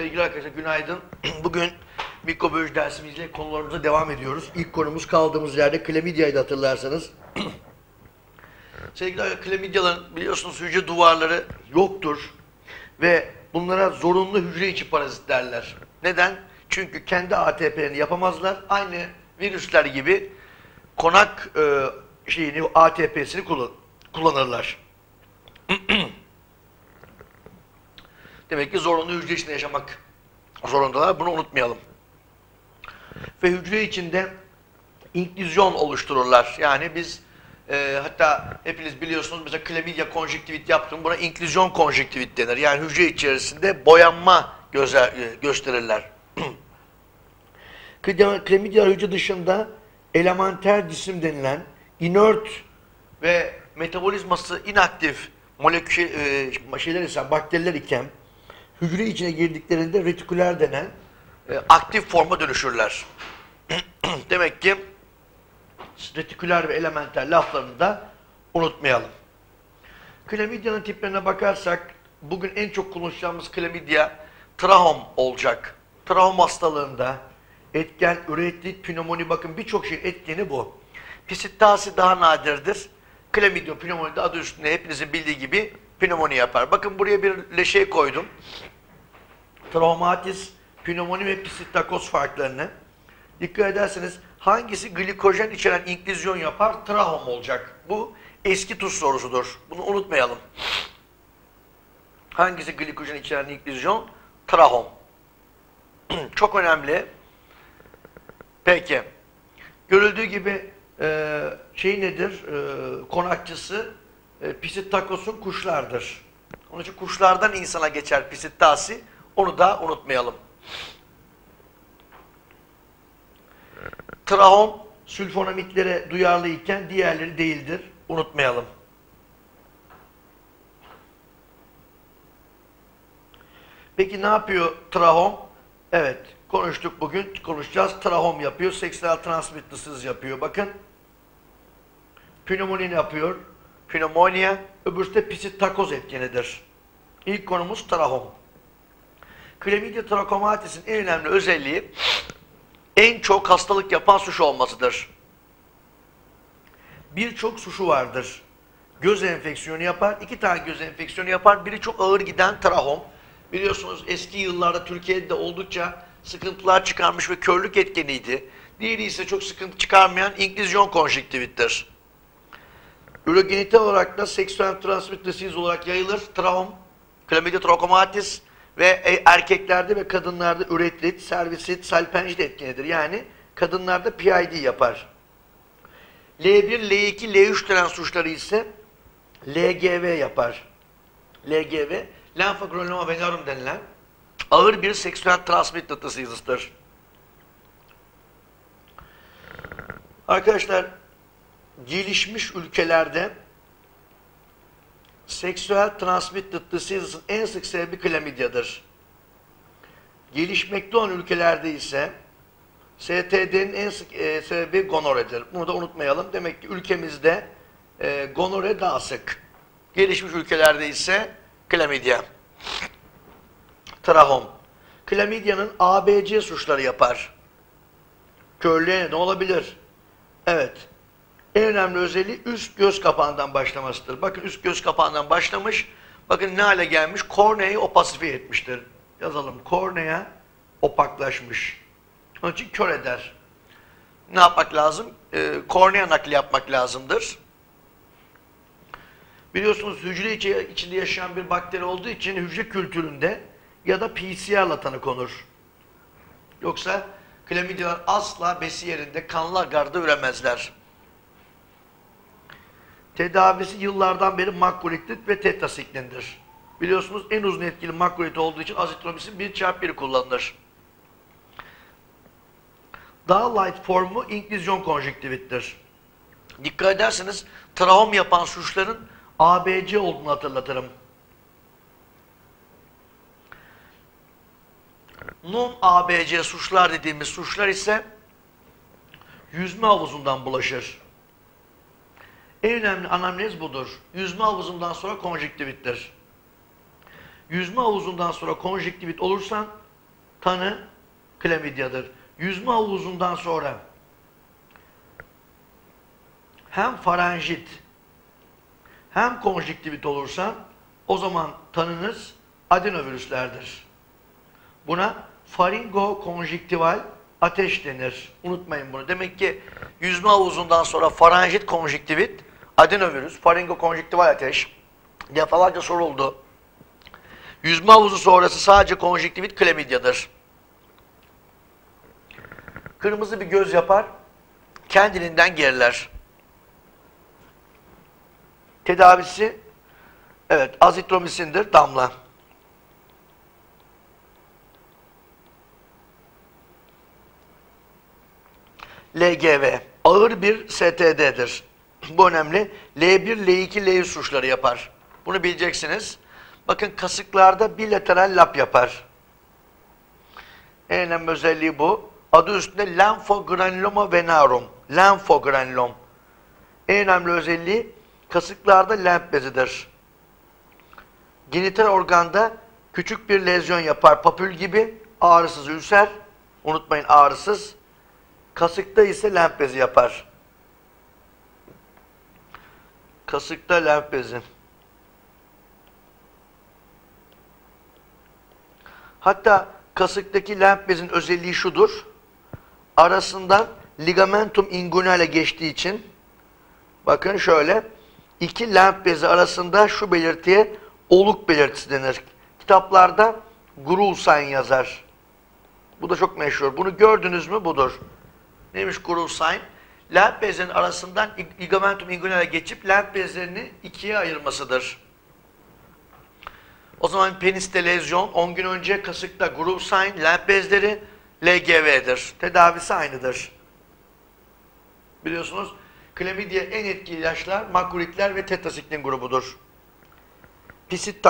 Sevgili arkadaşlar günaydın. Bugün mikrobiyoloji dersimizle konularımıza devam ediyoruz. İlk konumuz kaldığımız yerde klamidyaydı hatırlarsanız. Sevgili arkadaşlar klamidyaların biliyorsunuz hücre duvarları yoktur. Ve bunlara zorunlu hücre içi parazit derler. Neden? Çünkü kendi ATP'lerini yapamazlar. Aynı virüsler gibi konak e, şeyini ATP'sini kullan- kullanırlar. Demek ki zorunlu hücre içinde yaşamak zorundalar. Bunu unutmayalım. Ve hücre içinde inklüzyon oluştururlar. Yani biz e, hatta hepiniz biliyorsunuz mesela klamidya konjüktivit yaptım. Buna inklüzyon konjüktivit denir. Yani hücre içerisinde boyanma göze, e, gösterirler. Klamidya hücre dışında elementer cisim denilen inert ve metabolizması inaktif molekül e, şeyler ise bakteriler iken hücre içine girdiklerinde retiküler denen e, aktif forma dönüşürler. Demek ki retiküler ve elementer laflarını da unutmayalım. Klamidyanın tiplerine bakarsak bugün en çok konuşacağımız klamidya trahom olacak. Trahom hastalığında etken üretit, pnömoni bakın birçok şeyin etkeni bu. Pisittasi daha nadirdir. Klamidyum pnömoni de adı üstünde hepinizin bildiği gibi pnömoni yapar. Bakın buraya bir leşe koydum. Traumatis, pnömoni ve pisittakoz farklarını. Dikkat ederseniz hangisi glikojen içeren inklüzyon yapar? Trahom olacak. Bu eski tuz sorusudur. Bunu unutmayalım. Hangisi glikojen içeren inklüzyon? Trahom. Çok önemli. Peki. Görüldüğü gibi e, şey nedir? E, konakçısı e, pisittakosun kuşlardır. Onun için kuşlardan insana geçer pisittasi. Onu da unutmayalım. Trahom sülfonamitlere duyarlı iken diğerleri değildir. Unutmayalım. Peki ne yapıyor trahom? Evet, konuştuk bugün, konuşacağız. Trahom yapıyor, seksüel transmittersiz yapıyor. Bakın, pnömoni yapıyor, pnömonia, öbürsü de pisittakoz etkenidir. İlk konumuz trahom. Chlamydia trachomatis'in en önemli özelliği en çok hastalık yapan suç olmasıdır. Birçok suçu vardır. Göz enfeksiyonu yapar, iki tane göz enfeksiyonu yapar. Biri çok ağır giden trahom. Biliyorsunuz eski yıllarda Türkiye'de de oldukça sıkıntılar çıkarmış ve körlük etkeniydi. Diğeri ise çok sıkıntı çıkarmayan inklüzyon konjüktivittir. Ürogenital olarak da seksüel transmitter disease olarak yayılır. Trahom, Chlamydia trachomatis ve e, erkeklerde ve kadınlarda üretrit, servisit, salpenjit etkenidir. Yani kadınlarda PID yapar. L1, L2, L3 denen suçları ise LGV yapar. LGV, lenfagranuloma venerum denilen ağır bir seksüel transmitted disease'dır. Arkadaşlar, gelişmiş ülkelerde seksüel transmitted diseases'ın en sık sebebi klamidyadır. Gelişmekte olan ülkelerde ise STD'nin en sık e, sebebi gonoredir. Bunu da unutmayalım. Demek ki ülkemizde e, gonore daha sık. Gelişmiş ülkelerde ise klamidya. Trahom. Klamidyanın ABC suçları yapar. Körlüğe ne olabilir? Evet. En önemli özelliği üst göz kapağından başlamasıdır. Bakın üst göz kapağından başlamış. Bakın ne hale gelmiş? Korneayı opasifiye etmiştir. Yazalım. Kornea opaklaşmış. Onun için kör eder. Ne yapmak lazım? Ee, kornea nakli yapmak lazımdır. Biliyorsunuz hücre içi, içinde yaşayan bir bakteri olduğu için hücre kültüründe ya da PCR'la tanı konur. Yoksa klamidyalar asla besi yerinde kanlı agarda üremezler. Tedavisi yıllardan beri makrolitlit ve tetrasiklindir. Biliyorsunuz en uzun etkili makrolit olduğu için azitromisin 1 çarpı 1 kullanılır. Daha light formu inklüzyon konjüktivittir. Dikkat ederseniz trahom yapan suçların ABC olduğunu hatırlatırım. Non ABC suçlar dediğimiz suçlar ise yüzme havuzundan bulaşır. En önemli anamnez budur. Yüzme havuzundan sonra konjüktivittir. Yüzme havuzundan sonra konjüktivit olursan tanı klamidyadır. Yüzme havuzundan sonra hem faranjit hem konjüktivit olursa o zaman tanınız adenovirüslerdir. Buna faringokonjüktival ateş denir. Unutmayın bunu. Demek ki yüzme havuzundan sonra faranjit konjüktivit, adenovirüs, faringokonjüktival ateş defalarca soruldu. Yüzme havuzu sonrası sadece konjüktivit klamidyadır. Kırmızı bir göz yapar, kendiliğinden geriler. Tedavisi evet azitromisindir, damla. LGV ağır bir STD'dir. Bu önemli. L1, L2, L3 suçları yapar. Bunu bileceksiniz. Bakın kasıklarda bilateral lap yapar. En önemli özelliği bu. Adı üstünde lenfogranuloma venarum. Lenfogranulom. En önemli özelliği kasıklarda lenf bezidir. Genital organda küçük bir lezyon yapar. Papül gibi ağrısız ülser. Unutmayın ağrısız. Kasıkta ise lenf bezi yapar. Kasıkta lenf bezi. Hatta kasıktaki lenf bezin özelliği şudur. Arasından ligamentum inguinale geçtiği için bakın şöyle iki lenf bezi arasında şu belirtiye oluk belirtisi denir. Kitaplarda sign yazar. Bu da çok meşhur. Bunu gördünüz mü? Budur. Neymiş sign? Lenf bezlerinin arasından ligamentum inguinale geçip lenf bezlerini ikiye ayırmasıdır. O zaman peniste lezyon 10 gün önce kasıkta groove sign, lenf bezleri LGV'dir. Tedavisi aynıdır. Biliyorsunuz klamidya en etkili ilaçlar makulitler ve tetrasiklin grubudur. Pisit.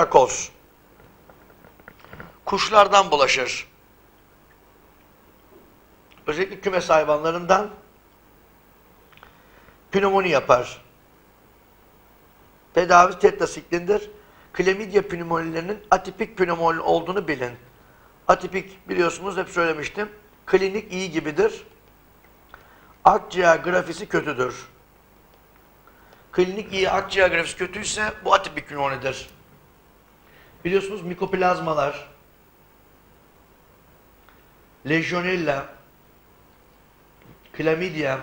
Kuşlardan bulaşır. Özellikle kümes hayvanlarından pnömoni yapar. Tedavi tetrasiklindir. Klamidya pnömonilerinin atipik pnömoni olduğunu bilin. Atipik biliyorsunuz hep söylemiştim. Klinik iyi gibidir. Akciğer grafisi kötüdür. Klinik iyi akciğer grafisi kötüyse bu atipik pnömonidir. Biliyorsunuz mikoplazmalar, lejyonella, klamidya,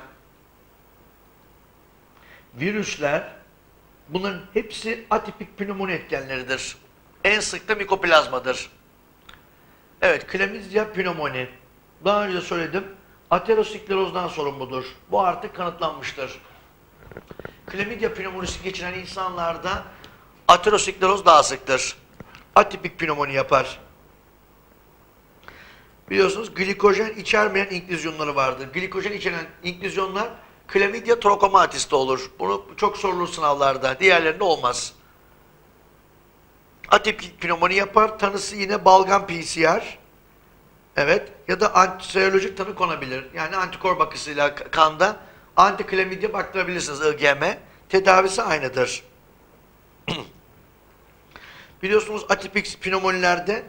virüsler bunların hepsi atipik pnömoni etkenleridir. En sık da mikoplazmadır. Evet, klamidya pnömoni. Daha önce söyledim. Aterosklerozdan sorumludur. Bu artık kanıtlanmıştır. Klamidya pnömonisi geçiren insanlarda ateroskleroz daha sıktır. Atipik pnömoni yapar. Biliyorsunuz glikojen içermeyen inklizyonları vardır. Glikojen içeren inklizyonlar klamidya trokomatiste olur. Bunu çok sorulur sınavlarda. Diğerlerinde olmaz. Atipik pnömoni yapar. Tanısı yine balgam PCR. Evet. Ya da antiserolojik tanı konabilir. Yani antikor bakısıyla kanda antiklamidya baktırabilirsiniz IgM. Tedavisi aynıdır. Biliyorsunuz atipik pnömonilerde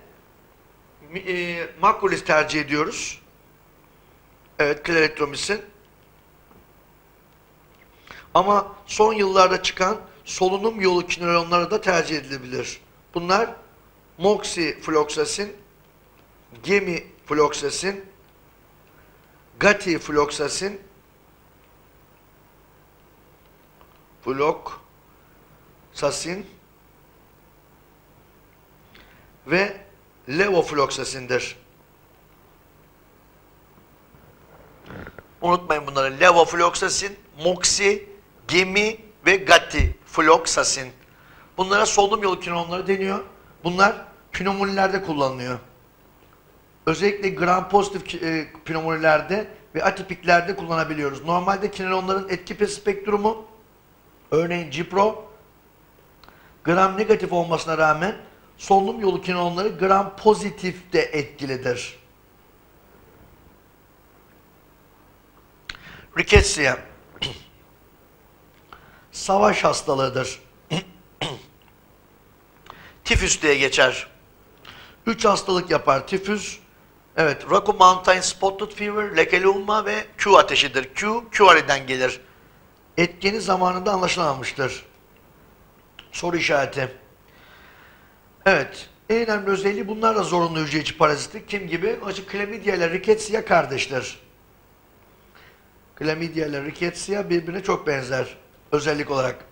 e, makrolis tercih ediyoruz. Evet, kleritromisin. Ama son yıllarda çıkan solunum yolu kinolonları da tercih edilebilir. Bunlar moxifloxacin, gemifloxacin, gatifloxacin, floxacin ve levofloxasindir. Unutmayın bunları. Levofloxacin, moxi, gemi ve gatifloxacin. Bunlara solunum yolu kinolonları deniyor. Bunlar pnömonilerde kullanılıyor. Özellikle gram pozitif e, pnömonilerde ve atipiklerde kullanabiliyoruz. Normalde kinolonların etki spektrumu örneğin Cipro gram negatif olmasına rağmen solunum yolu kinolonları gram pozitif de etkilidir. Rickettsia savaş hastalığıdır. Tifüs diye geçer. Üç hastalık yapar. Tifüs, Evet, Rocky Mountain Spotted Fever, lekeli umma ve Q ateşidir. Q, QR'den gelir. Etkeni zamanında anlaşılamamıştır. Soru işareti. Evet, en önemli özelliği bunlar da zorunlu hücre içi. Kim gibi? Acı Chlamydia ile Rickettsia kardeştir. Chlamydia ile Rickettsia birbirine çok benzer özellik olarak.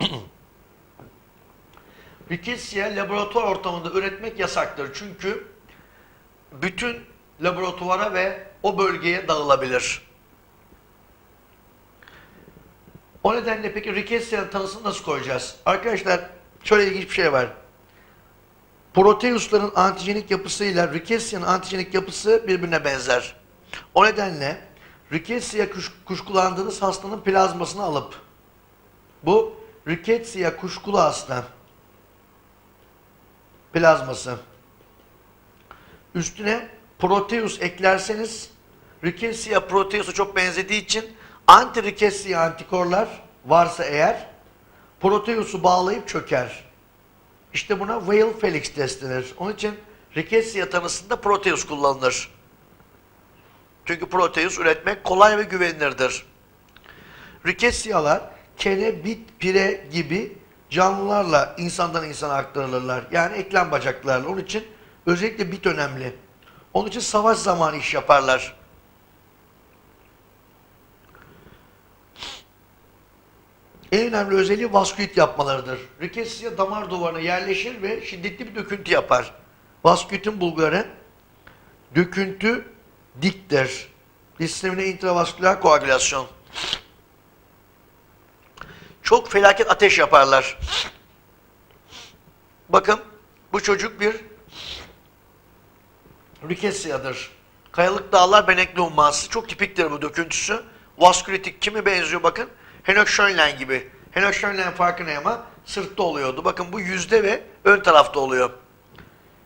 Rickettsia laboratuvar ortamında üretmek yasaktır. Çünkü bütün laboratuvara ve o bölgeye dağılabilir. O nedenle peki Rickettsia tanısını nasıl koyacağız? Arkadaşlar şöyle ilginç bir şey var. Proteusların antijenik yapısıyla Rickettsia'nın antijenik yapısı birbirine benzer. O nedenle Rickettsia kuş, kuşkulandığınız hastanın plazmasını alıp bu Rickettsia kuşkulu hasta plazması üstüne Proteus eklerseniz Rickettsia Proteus'a çok benzediği için anti Rickettsia antikorlar varsa eğer Proteus'u bağlayıp çöker. İşte buna Whale Felix test. Onun için Rickettsia tanısında Proteus kullanılır. Çünkü Proteus üretmek kolay ve güvenilirdir. Rickettsia'lar kene, bit, pire gibi canlılarla insandan insana aktarılırlar. Yani eklem bacaklarla. Onun için özellikle bit önemli. Onun için savaş zamanı iş yaparlar. En önemli özelliği vaskülit yapmalarıdır. Rickettsia damar duvarına yerleşir ve şiddetli bir döküntü yapar. Vaskülitin bulgarı döküntü diktir. Sistemine intravasküler koagülasyon. Çok felaket ateş yaparlar. Bakın bu çocuk bir Rickettsia'dır. Kayalık dağlar benekli umması. Çok tipiktir bu döküntüsü. Vaskülitik kimi benziyor bakın. Henoch-Schönlein gibi. Henoch-Schönlein farkı ne ama? Sırtta oluyordu. Bakın bu yüzde ve ön tarafta oluyor.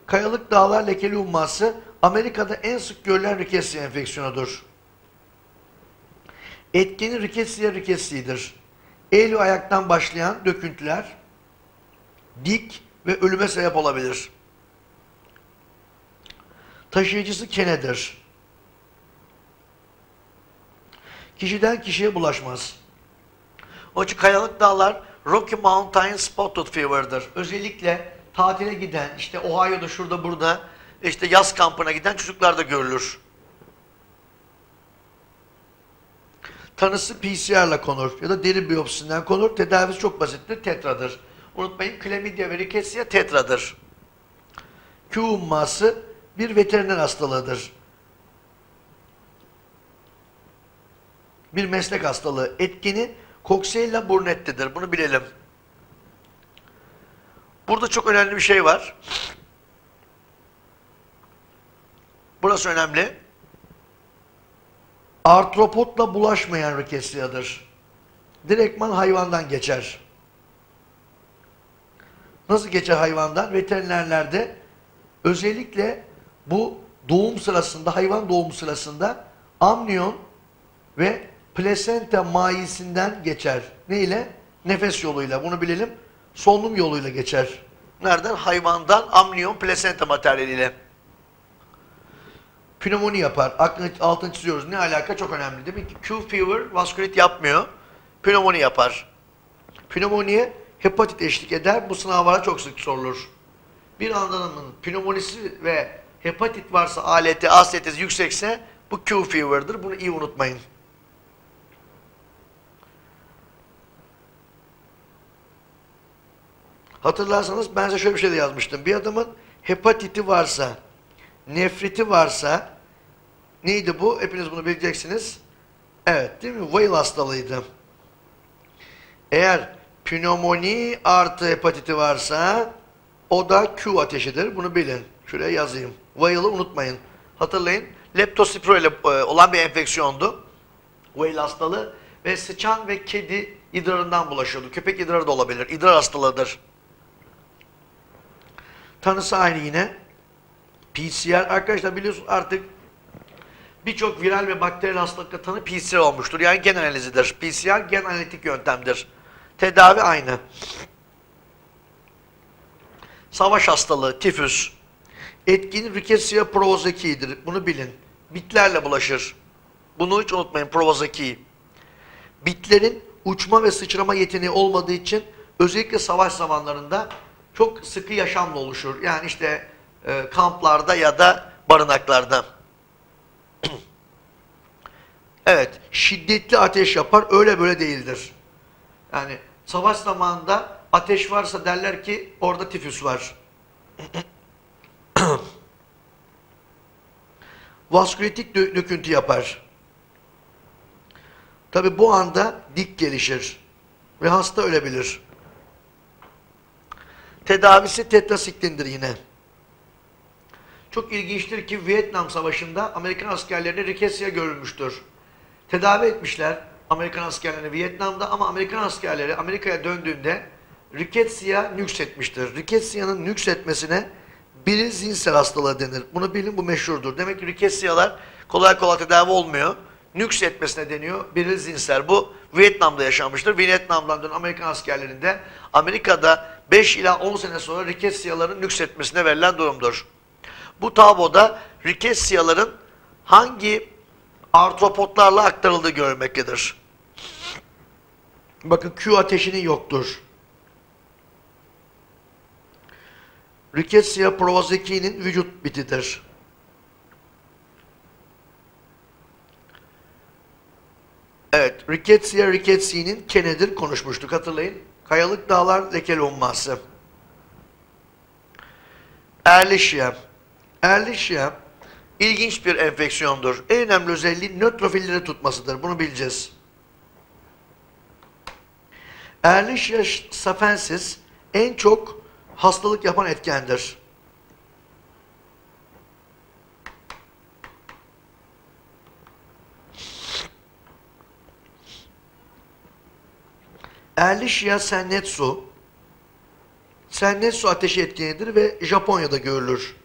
Kayalık dağlar lekeli umması Amerika'da en sık görülen Rickettsia enfeksiyonudur. Etkeni Rickettsia rickettsio'dır. Ve ayaktan başlayan döküntüler dik ve ölüme sebep olabilir. Taşıyıcısı kenedir. Kişiden kişiye bulaşmaz. Onun kayalık dağlar Rocky Mountain Spotted Fever'dır. Özellikle tatile giden, işte Ohio'da şurada burada, işte yaz kampına giden çocuklarda görülür. Tanısı PCR ile konur ya da deri biyopsisinden konur. Tedavisi çok basittir, tetradır. Unutmayın Chlamydia ve Rickettsia tetradır. Q umması bir veteriner hastalığıdır. Bir meslek hastalığı. Etkeni Coxiella burnettidir. Bunu bilelim. Burada çok önemli bir şey var. Burası önemli. Artropotla bulaşmayan Rickettsia'dır. Direktman hayvandan geçer. Nasıl geçer hayvandan? Veterinerlerde özellikle bu doğum sırasında, hayvan doğum sırasında amniyon ve plasenta mayisinden geçer. Ne ile? Nefes yoluyla. Bunu bilelim. Solunum yoluyla geçer. Nereden? Hayvandan amniyon plasenta materyaliyle. Pnömoni yapar. Aklını, altını çiziyoruz. Ne alaka? Çok önemli. Demek ki Q fever vaskülit yapmıyor. Pnömoni yapar. Pnömoniye hepatit eşlik eder. Bu sınavlara çok sık sorulur. Bir adamın pnömonisi ve hepatit varsa ALT, AST'si yüksekse bu Q fever'dır. Bunu iyi unutmayın. Hatırlarsanız ben size şöyle bir şey de yazmıştım. Bir adamın hepatiti varsa, nefriti varsa, neydi bu? Hepiniz bunu bileceksiniz. Evet değil mi? Weil hastalığıydı. Eğer pnömoni artı hepatiti varsa o da Q ateşidir. Bunu bilin. Şuraya yazayım. Weil'ı unutmayın. Hatırlayın. Leptospiro ile olan bir enfeksiyondu. Weil hastalığı ve sıçan ve kedi idrarından bulaşıyordu. Köpek idrarı da olabilir. İdrar hastalığıdır. Tanısı aynı yine. PCR. Arkadaşlar biliyorsunuz artık birçok viral ve bakteriyel hastalıkla tanı PCR olmuştur. Yani gen analizidir. PCR gen analitik yöntemdir. Tedavi aynı. Savaş hastalığı, tifüs, Etkin Rickettsia provozoki'dir. Bunu bilin. Bitlerle bulaşır. Bunu hiç unutmayın provozoki. Bitlerin uçma ve sıçrama yeteneği olmadığı için özellikle savaş zamanlarında çok sıkı yaşamla oluşur. Yani işte e, kamplarda ya da barınaklarda. evet, şiddetli ateş yapar, öyle böyle değildir. Yani savaş zamanında ateş varsa derler ki orada tifüs var. Vaskülitik dö- döküntü yapar. Tabi bu anda dik gelişir ve hasta ölebilir. Tedavisi tetrasiklindir yine. Çok ilginçtir ki Vietnam Savaşı'nda Amerikan askerlerine rikesya görülmüştür. Tedavi etmişler Amerikan askerlerini Vietnam'da ama Amerikan askerleri Amerika'ya döndüğünde riketsya nüksetmiştir. Riketsya'nın nüksetmesine biri zinsel hastalığı denir. Bunu bilin bu meşhurdur. Demek ki riketsyalar kolay kolay tedavi olmuyor. Nüksetmesine deniyor. Biril zinsel. Bu Vietnam'da yaşanmıştır. Vietnam'dan dönen Amerikan askerlerinde Amerika'da 5 ila 10 sene sonra riketsyaların nüksetmesine verilen durumdur. Bu tabloda riketsyaların hangi artropotlarla aktarıldığı görülmektedir. Bakın Q ateşinin yoktur. Rickettsia provozoki'nin vücut bitidir. Evet, Rickettsia rickettsio'nun kenedir konuşmuştuk hatırlayın. Kayalık dağlar lekeli umması. Erlişya. İlginç bir enfeksiyondur. En önemli özelliği nötrofilleri tutmasıdır. Bunu bileceğiz. Erlişya safensis en çok hastalık yapan etkendir. Erlişya sennetsu Sennetsu ateşi etkenidir ve Japonya'da görülür.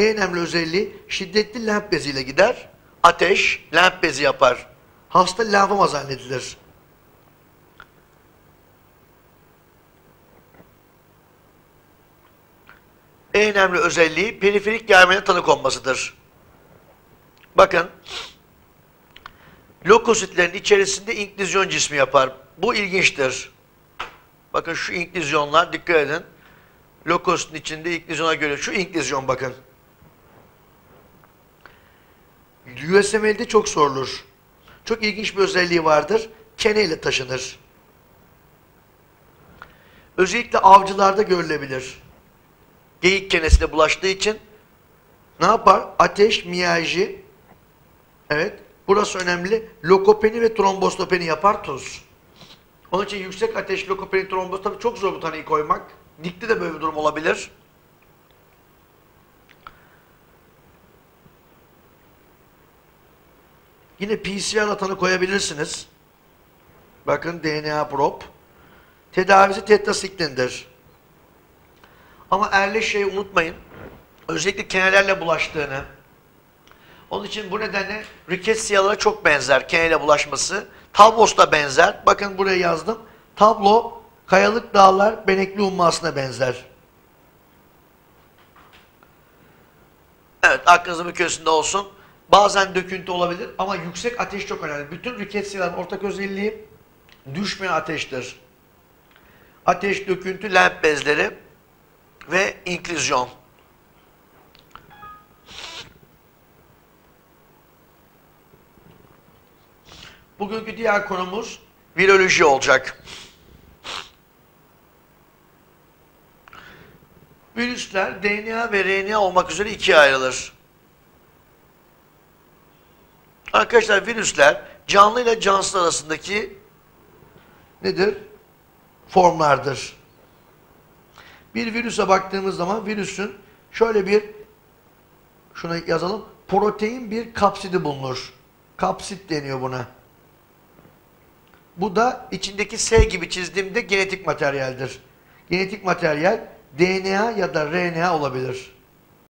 En önemli özelliği şiddetli lenf beziyle gider. Ateş lenf bezi yapar. Hasta lenfoma zannedilir. En önemli özelliği periferik germene tanık olmasıdır. Bakın, lokositlerin içerisinde inklüzyon cismi yapar. Bu ilginçtir. Bakın şu inklüzyonlar, dikkat edin. Lokositin içinde inklüzyona göre, şu inklüzyon bakın. USML'de çok sorulur. Çok ilginç bir özelliği vardır. Keneyle taşınır. Özellikle avcılarda görülebilir. Geyik kenesine bulaştığı için ne yapar? Ateş, miyajı, evet, burası önemli. Lokopeni ve trombostopeni yapar tuz. Onun için yüksek ateş, lokopeni, tromboz tabii çok zor bu tanıyı koymak. Dikte de böyle bir durum olabilir. Yine PCR tanı koyabilirsiniz. Bakın DNA prop. Tedavisi tetrasiklindir. Ama erleşeyi unutmayın. Özellikle kenelerle bulaştığını. Onun için bu nedenle riketsyalara çok benzer keneyle bulaşması. Tablos da benzer. Bakın buraya yazdım. Tablo kayalık dağlar benekli ummasına benzer. Evet aklınızın köşesinde olsun. Bazen döküntü olabilir ama yüksek ateş çok önemli. Bütün riketsyaların ortak özelliği düşmeyen ateştir. Ateş, döküntü, lenf bezleri ve inklüzyon. Bugünkü diğer konumuz viroloji olacak. Virüsler DNA ve RNA olmak üzere ikiye ayrılır. Arkadaşlar virüsler canlı ile cansız arasındaki nedir? Formlardır. Bir virüse baktığımız zaman virüsün şöyle bir şuna yazalım. Protein bir kapsidi bulunur. Kapsit deniyor buna. Bu da içindeki S gibi çizdiğimde genetik materyaldir. Genetik materyal DNA ya da RNA olabilir.